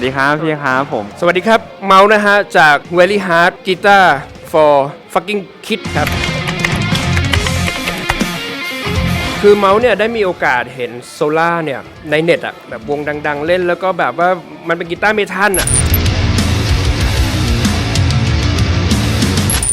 วัสดีครับพี่ครับผม สวัสดีครับ เมาส์นะฮะ จาก Very Hard Guitar for Fucking Kid ครับ คือเมาส์เนี่ยได้มีโอกาสเห็นโซล่าเนี่ยในเน็ตอะแบบวงดัง ๆ เล่นแล้วก็แบบว่ามันเป็นกีตาร์เมทัลอะ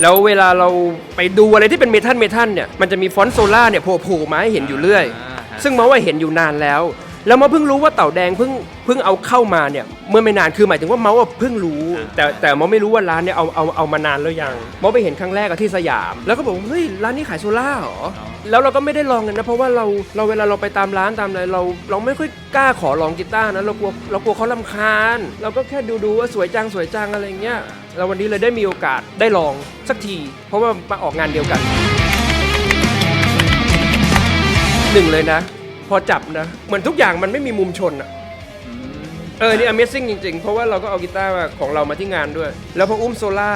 แล้วเวลาเราไปดูอะไรที่เป็นเมทัลเมทัลเนี่ยมันจะมีฟอนต์โซล่าเนี่ยโผล่ๆมาให้เห็นอยู่เรื่อยอ่าฮะซึ่งเมาส์ว่าเห็นอยู่นานแล้ว แล้วเมาเพิ่งรู้ว่าเต่าแดงเพิ่งเพิ่งเอาเข้ามาเนี่ยเมื่อไม่นานคือหมายถึงว่าเมาส์ว่าเพิ่งรู้ แต่แต่เมาไม่รู้ว่าร้านเนี่ยเอาเอาเอามานานแล้วยังเมาไปเห็นครั้งแรกอะที่สยาม แล้วก็บอกเฮ้ยร้านนี้ขายโซล่าเหรอแล้วเราก็ไม่ได้ลองกันนะเพราะว่าเราเราเวลาเราไปตามร้านตามอะไรเราเราไม่ค่อยกล้าขอลองกีตาร์นะเรากลัวเรากลัวเขาลำคาญ เราก็แค่ดูดูว่าสวยจังสวยจังอะไรเงี้ยแล้ววันนี้เลยได้มีโอกาสได้ลองสักที เพราะว่ามาออกงานเดียวกันหนึ่งเลยนะ พอจับนะ เหมือนทุกอย่างมันไม่มีมุมชนอะเออ นี่ Amazing จริง ๆ เพราะว่าเราก็เอากีตาร์ของเรามาที่งานด้วย แล้วพออุ้มโซล่า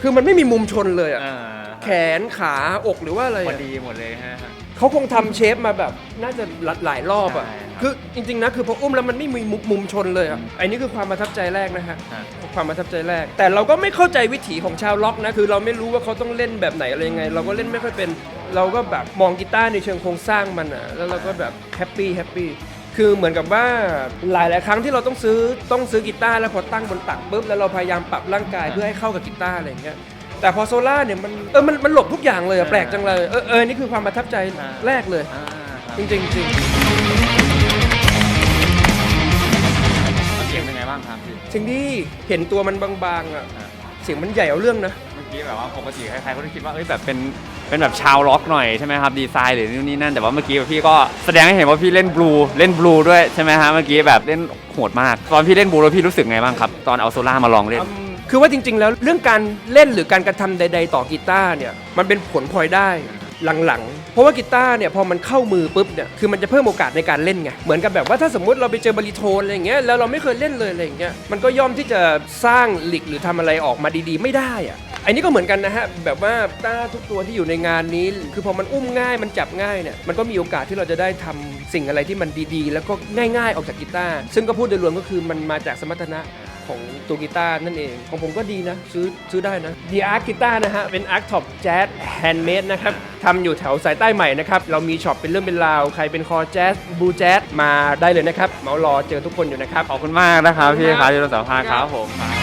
คือมันไม่มีมุมชนเลยอะ อ่าแขนขา อกหรือว่าอะไรพออะดีหมดเลยฮะ เขาคงทำเชฟมาแบบ น่าจะหลายหลายรอบอะ ใช่ครับคือจริง ๆ นะ คือพออุ้มแล้วมันไม่มีมุมมุมชนเลยอะอันนี้คือความประทับใจแรกนะฮะฮะความประทับใจแรก แต่เราก็ไม่เข้าใจวิถีของชาวล็อกนะ คือเราไม่รู้ว่าเขาต้องเล่นแบบไหนอะไรยังไง เราก็เล่นไม่ค่อยเป็น เราก็แบบมองกีตาร์ในเชิงโครงสร้างมันอะแล้วเราก็แบบแฮปปี้แฮปปี้คือเหมือนกับว่าหลายหลายๆครั้งที่เราต้องซื้อต้องซื้อกีตาร์แล้วพอตั้งบนตักปุ๊บแล้วเราพยายามปรับร่างกายเพื่อให้เข้ากับกีตาร์อะไรอย่างเงี้ยแต่พอโซล่าเนี่ยมันเออมันมันหลบทุกอย่างเลยอะแปลกจังเลยเออเออนี่คือความประทับใจแรกเลยอ่าครับจริงๆจริงเสียงเป็นไงบ้างครับพี่สิ่งที่เห็นตัวมันบางๆอะอ่าเสียงมันใหญ่เอาเรื่องนะ เมื่แบบว่าปกติใครๆเขาจะคิดว่าเอ้ยแบบเป็นเป็นแบบชาวล็อกหน่อยใช่ไหมครับดีไซน์หรือนู่นนี่นั่นแต่ว่าเมื่อกี้พี่ก็แสดงให้เห็นว่าพี่เล่นบลูเล่นบลูด้วยใช่ไหมฮะเมื่อกี้แบบเล่นโหดมาก ตอนพี่เล่นบลูแล้วพี่รู้สึกไงบ้างครับ ตอนเอาโซล่ามาลองเล่น คือว่าจริง ๆ แล้วเรื่องการเล่นหรือการกระทำใด ๆ ต่อกีตาร์เนี่ยมันเป็นผลพลอยได้หลังๆ เพราะว่ากีตาร์เนี่ยพอมันเข้ามือปุ๊บเนี่ยคือมันจะเพิ่มโอกาสในการเล่นไง เหมือนกับแบบว่าถ้าสมมติเราไปเจอบริโทนอะไรอย่างเงี้ยแล้วเราไม่เคยเล่นเลยอะไรอย่างเงี้ยมันก็ย่อมที่จะสร้างหลิกหรือทำอะไรออกมาดีๆ ไม่ได้อะ อันนี้ก็เหมือนกันนะฮะแบบว่ากีตาร์ทุกตัวที่อยู่ในงานนี้ คือพอมันอุ้มง่ายมันจับง่ายเนี่ยมันก็มีโอกาสที่เราจะได้ทำสิ่งอะไรที่มันดีๆ แล้วก็ง่ายๆออกจากกีตาร์ซึ่งก็พูดโดยรวมก็คือมันมาจากสมรรถนะของตัวกีตาร์นั่นเอง ของผมก็ดีนะ ซื้อซื้อได้นะ The Arc Guitar นะฮะ เป็น Arc Top Jazz Handmade นะครับทำอยู่แถวสายใต้ใหม่นะครับ เรามีช็อปเป็นเรื่องเป็นราว ใครเป็นคอแจ๊สบูแจ๊สมาได้เลยนะครับเมารอเจอทุกคนอยู่นะครับ ขอบคุณมากนะครับพี่ครับที่เราสัมภาษณ์ครับผมครับ